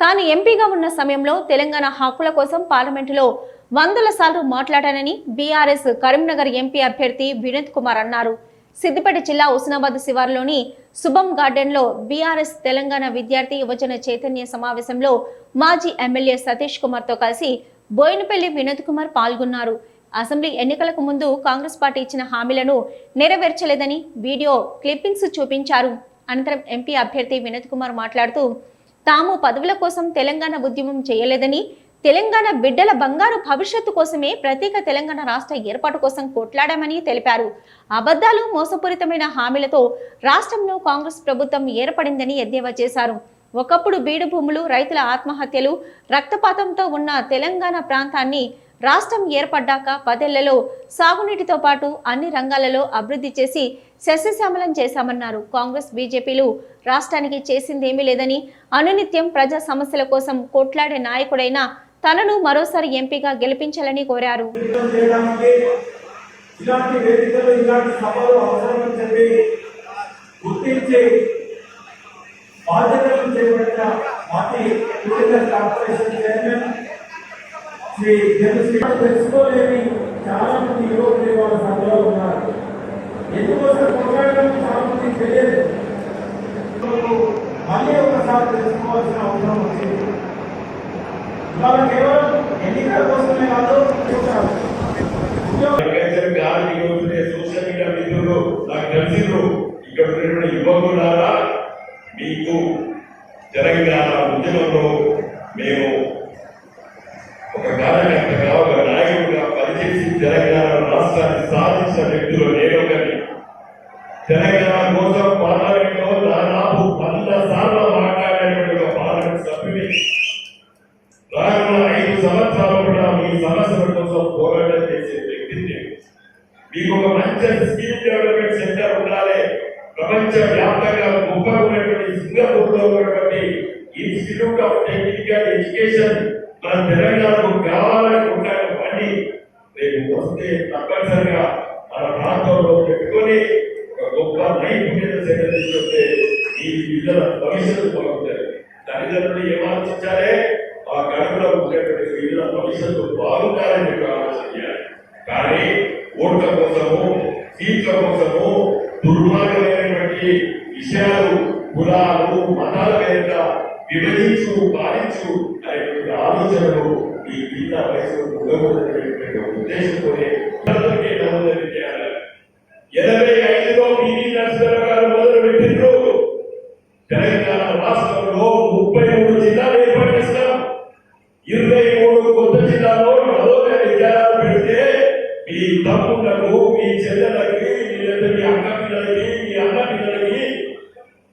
తాను ఎంపీగా ఉన్న సమయంలో తెలంగాణ హక్కుల కోసం పార్లమెంటులో వందల సార్లు మాట్లాడానని బీఆర్ఎస్ కరీంనగర్ ఎంపీ అభ్యర్థి వినోద్ కుమార్ అన్నారు. సిద్దిపేట జిల్లా హుస్నాబాద్ శివార్లోని శుభం గార్డెన్లో బీఆర్ఎస్ తెలంగాణ విద్యార్థి యువజన చైతన్య సమావేశంలో మాజీ ఎమ్మెల్యే సతీష్ కుమార్తో కలిసి బోయినపల్లి వినోద్ కుమార్ పాల్గొన్నారు. అసెంబ్లీ ఎన్నికలకు ముందు కాంగ్రెస్ పార్టీ ఇచ్చిన హామీలను నెరవేర్చలేదని వీడియో క్లిప్పింగ్స్ చూపించారు. అనంతరం ఎంపీ అభ్యర్థి వినోద్ కుమార్ మాట్లాడుతూ తాము పదవుల కోసం తెలంగాణ ఉద్యమం చేయలేదని తెలంగాణ బిడ్డల బంగారు భవిష్యత్తు కోసమే ప్రత్యేక తెలంగాణ రాష్ట్ర ఏర్పాటు కోసం కొట్లాడామని తెలిపారు. అబద్ధాలు మోసపూరితమైన హామీలతో రాష్ట్రంలో కాంగ్రెస్ ప్రభుత్వం ఏర్పడిందని ఎద్దేవా చేశారు. ఒకప్పుడు బీడు భూములు రైతుల ఆత్మహత్యలు రక్తపాతంతో ఉన్న తెలంగాణ ప్రాంతాన్ని రాష్ట్రం ఏర్పడ్డాక పదేళ్ళలో సాగునీటితో పాటు అన్ని రంగాలలో అభివృద్ధి చేసి శస్యశ్యామలం చేశామన్నారు. కాంగ్రెస్ బీజేపీలు రాష్ట్రానికి చేసిందేమీ లేదని అనునిత్యం ప్రజా సమస్యల కోసం కొట్లాడే నాయకుడైన తనను మరోసారి ఎంపీగా గెలిపించాలని కోరారు. ఇలాంటి వేదికలు ఇలాంటి సభలు అవసరమని చెప్పి గుర్తించి బాధ్యతలు చేపట్టిన party tourism corporation chairman Shri Jagashri తెలుసుకోలేని చాలా మంది యువకులు వాళ్ళ సభలో ఉన్నారు. ఎందుకోసం కొట్లాడడం చాలా మంది తెలియదు. మళ్ళీ ఒకసారి తెలుసుకోవాల్సిన అవసరం వచ్చింది ఇవాళ కేవలం ఎన్నికల కోసమే కాదు సోషల్ మీడియా మిత్రులు నాకు తెలిసిండ్రు ఇక్కడ ఉన్నటువంటి యువకులారా మీకు తెలంగాణ ఉద్యమంలో మేము ఒక కార్యకర్తగా ఒక నాయకుడిగా పనిచేసి తెలంగాణ రాష్ట్రాన్ని సాధించిన వ్యక్తులు నేను ఒకరిని. తెలంగాణ కోసం పార్లమెంట్లో దాదాపు వంద సార్లు మాట్లాడేటువంటి ఒక పార్లమెంట్ సభ్యుని రానున్న ఐదు సంవత్సరాలు కూడా మీ సమస్యల కోసం పోరాటం చేసే వ్యక్తిని మీకు ఒక మంచి స్కిల్ డెవలప్మెంట్ సెంటర్ ఉండాలి. ప్రపంచ వ్యాప్తంగా గొప్పగా ఉన్నటువంటి సింగపూర్లో ఉన్నటువంటి ఇన్స్టిట్యూట్ ఆఫ్ టెక్నికల్ ఎడ్యుకేషన్ మన తెలంగాణకు కావాలని ఉంటాను పని రేపు వస్తే తప్పనిసరిగా మన ప్రాంతంలో పెట్టుకొని ఒక గొప్ప నైపుణ్యత సేకరించుకుంటే ఈ పిల్లల భవిష్యత్తు బాగుంటుంది. తల్లిదండ్రులు ఏం ఆలోచించాలి? ఆ కడుపులో ఉండేటువంటి పిల్లల భవిష్యత్తు బాగుండాలని చెప్పి ఆలోచన చేయాలి. కానీ ఓట్ల కోసము సీట్ల కోసము దుర్మార్గమైనటువంటి విషయాలు కులాలు మతాల పేరిట విభజించు పాలించు అనేటువంటి ఆలోచనలు ఈ గీత వయసు ఉండకూడదనేటువంటి ఉద్దేశంతో అందరికీ చేయాలి ఐదులో పివి నరసింహరావు గారు మొదలు పెట్టిండ్రు తెలంగాణ రాష్ట్రంలో ముప్పై మూడు జిల్లాలు ఏర్పాటు చేస్తాం ఇరవై మూడు కొత్త జిల్లాలో నవోదయ విద్యాలయాలు పెడితే మీ తమ్ముళ్ళకు మీ చెల్లెలకి లేదా మీ అక్క పిల్లలకి మీ అన్న పిల్లలకి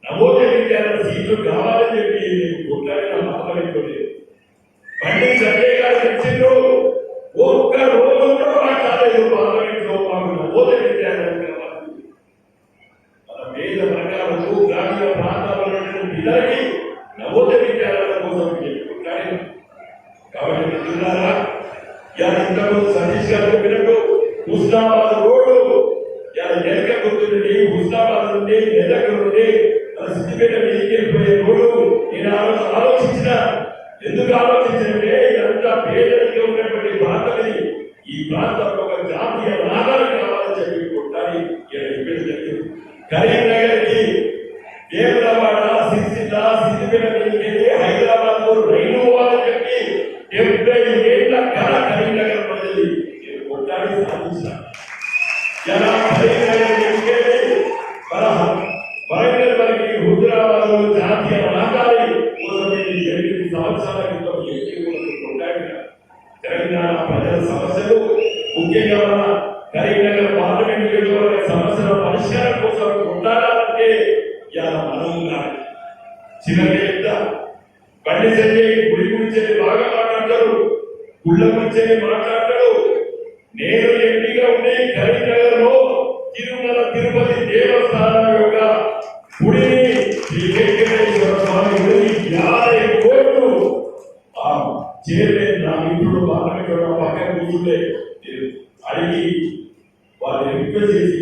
నవోదయ విద్యాలయ సీట్లు కావాలని చెప్పి కొట్లాడిన బండి సంజయ్ గారు తెచ్చిండ్రు ఒక్క రోజు కూడా మాట్లాడలేదు పార్లమెంట్లో మాకు నవోదయ విద్యాలయం మన పేద వర్గాలకు గ్రామీణ ప్రాంతాల్లో ఉన్నటువంటి నవోదయ విద్యాలయాల కోసం కాబట్టి మిత్రులారా ఇలా సతీష్ గారు చెప్పినట్టు హుస్నాబాద్ రోడ్డు ఇలా హుస్నాబాద్ నుండి నుండి సిద్దిపేట మీదకి వెళ్ళిపోయే రోడ్డు నేను ఆలోచించిన ఎందుకు ఆలోచించానంటే ఇదంతా పేదరికం ఉన్నటువంటి భారతని ఈ ప్రాంతంలో ఒక జాతీయ నాగాలు కావాలని చెప్పి కొట్టాలి. ఇలా చెప్పేది జరిగింది కరీంనగర్కి దేవులవాడ సిరిసిల్ల సిద్దిపేట చిన్నగా చెప్తా బండి సంజయ్ గుడి గురించి బాగా మాట్లాడతారు. గుళ్ళ గురించి మాట్లాడతాడు నేను ఎంపీగా ఉండే కరీంనగర్లో తిరుమల తిరుపతి దేవస్థానం యొక్క గుడిని శ్రీ వెంకటేశ్వర స్వామి గుడి యాభై కోట్లు. ఆ చైర్మన్ నా మిత్రుడు పార్లమెంట్ పక్కన కూర్చుంటే నేను అడిగి వారిని రిక్వెస్ట్ చేసి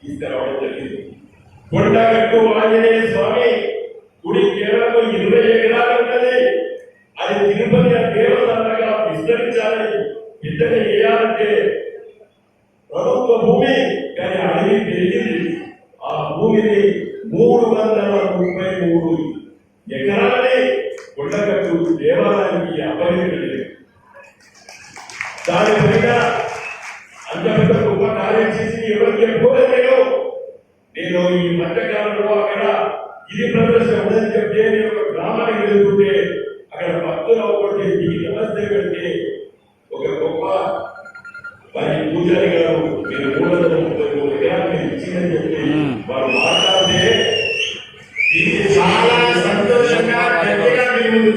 తీసుకురావడం జరిగింది. కొండగట్టు ఆంజనేయ స్వామి కేవలం ఇరవై ఎకరాలు ఉంటుంది. అది తిరుపతి కేవలం విస్తరించాలి వేయాలంటే ప్రభుత్వ భూమి కానీ అడవి పెరిగింది. ఆ భూమిని మూడు వందల ముప్పై మూడు ఎకరాలని గుండగట్టు దేవాలయానికి అప్పగించలేదు. అంత పెద్ద గొప్ప కార్యం చేసి ఎవరికి నేను ఈ మధ్యకాలం ఒక గ్రామానికి వెళ్తుంటే అక్కడ భక్తులు ఒకటి ఈ పెడితే ఒక గొప్ప వారి పూజారి గారు మీరు మూడు వందల ముప్పై మూడు ఎకరాలు మీరు ఇచ్చిందని చెప్పి వారు మాట్లాడితే ఇది చాలా సంతోషంగా గట్టిగా మీ ముందు